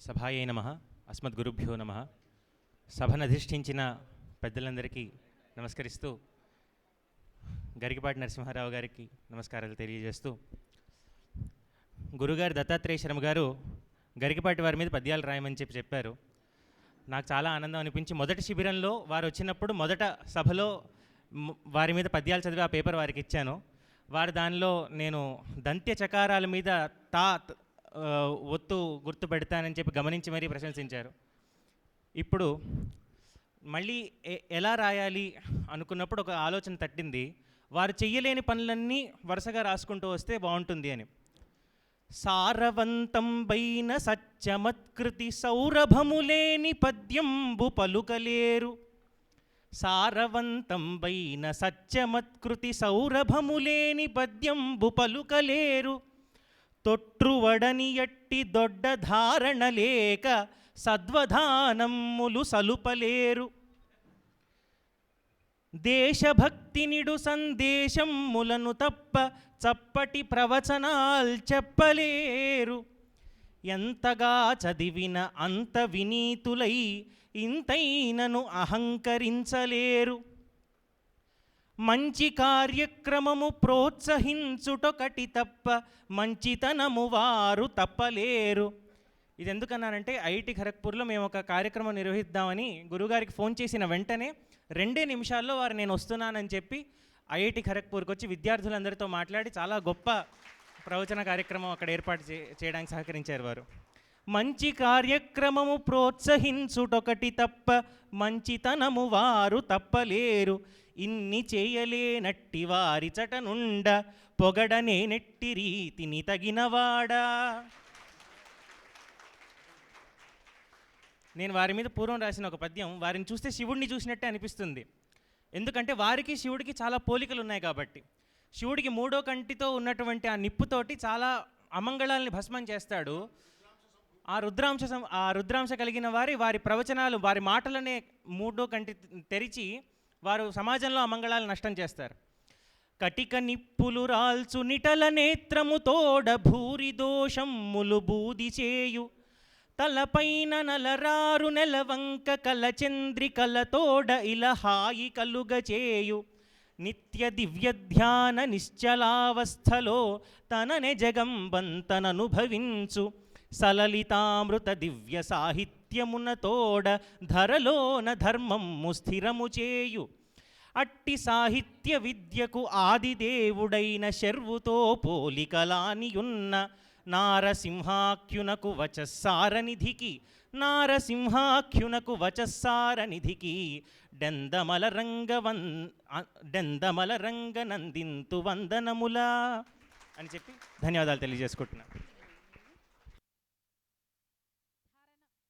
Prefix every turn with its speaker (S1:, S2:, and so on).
S1: సభాయే నమ. అస్మద్గురుభ్యో నమ. సభను అధిష్ఠించిన పెద్దలందరికీ నమస్కరిస్తూ గరికపాటి నరసింహారావు గారికి నమస్కారాలు తెలియజేస్తూ గురుగారు దత్తాత్రేయ శర్మ గారు గరికపాటి వారి మీద పద్యాలు రాయమని చెప్పి చెప్పారు. నాకు చాలా ఆనందం అనిపించి మొదటి శిబిరంలో వారు వచ్చినప్పుడు మొదట సభలో వారి మీద పద్యాలు చదివి ఆ పేపర్ వారికి ఇచ్చాను. వారు దానిలో నేను దంత్య చకారాల మీద తా ఒత్తు గుర్తు పెడతానని చెప్పి గమనించి మరీ ప్రశంసించారు. ఇప్పుడు మళ్ళీ ఎలా రాయాలి అనుకున్నప్పుడు ఒక ఆలోచన తట్టింది. వారు చెయ్యలేని పనులన్నీ వరుసగా రాసుకుంటూ వస్తే బాగుంటుంది అని. సారవంతంబైన సత్యమత్కృతి సౌరభములేని పద్యంబు పలుకలేరు. సారవంతంబైన సత్యమత్కృతి సౌరభములేని పద్యంబు పలుకలేరు. తొట్రువడని ఎట్టి దొడ్డ ధారణ లేక సద్వధానమ్ములు సలుపలేరు. దేశభక్తి నిడు సందేశములను తప్ప చప్పటి ప్రవచనాల్ చెప్పలేరు. ఎంతగా చదివిన అంత వినీతులై ఇంతైనను అహంకరించలేరు. మంచి కార్యక్రమము ప్రోత్సహించుటొకటి తప్ప మంచితనము వారు తప్పలేరు. ఇది ఎందుకన్నానంటే ఐఐటి ఖరగ్పూర్లో మేము ఒక కార్యక్రమం నిర్వహిద్దామని గురుగారికి ఫోన్ చేసిన వెంటనే రెండే నిమిషాల్లో వారు నేను వస్తున్నానని చెప్పి ఐఐటి ఖరగ్పూర్కి వచ్చి విద్యార్థులందరితో మాట్లాడి చాలా గొప్ప ప్రవచన కార్యక్రమం అక్కడ ఏర్పాటు చే చేయడానికి సహకరించారు వారు. మంచి కార్యక్రమము ప్రోత్సహించుటొకటి తప్ప మంచితనము వారు తప్పలేరు. ఇన్ని చేయలేనట్టి వారి చటనుండ పొగడనే నెట్టి రీతిని తగినవాడా. నేను వారి మీద పూర్వం రాసిన ఒక పద్యం వారిని చూస్తే శివుడిని చూసినట్టే అనిపిస్తుంది. ఎందుకంటే వారికి శివుడికి చాలా పోలికలు ఉన్నాయి కాబట్టి. శివుడికి మూడో కంటితో ఉన్నటువంటి ఆ నిప్పుతోటి చాలా అమంగళాలని భస్మం చేస్తాడు. ఆ రుద్రాంశ ఆ రుద్రాంశ కలిగిన వారి వారి ప్రవచనాలు వారి మాటలనే మూడో కంటి తెరిచి వారు సమాజంలో అమంగళాలు నష్టం చేస్తారు. కటిక నిప్పులు రాల్చు నిటల నేత్రము తోడ భూరి దోషమ్ములు బూది చేయు. తలపైన నలరారు నెలవంక కల చంద్రికల తోడ ఇలహాయి కలుగ చేయు. నిత్య దివ్య ధ్యాన నిశ్చలావస్థలో తననే జగంబంతననుభవించు సలలితామృత దివ్య సాహిత్యమున తోడ ధరలోన ధర్మము స్థిరము చేయు. అట్టి సాహిత్య విద్యకు ఆదిదేవుడైన శర్వుతో పోలికలానియున్న నారసింహాఖ్యునకు వచస్సారనిధికి నారసింహాఖ్యునకు వచస్సారనిధికి డెందమల రంగవన్ డెందమల రంగనందింతు వందనములా అని చెప్పి ధన్యవాదాలు తెలియజేసుకుంటున్నాను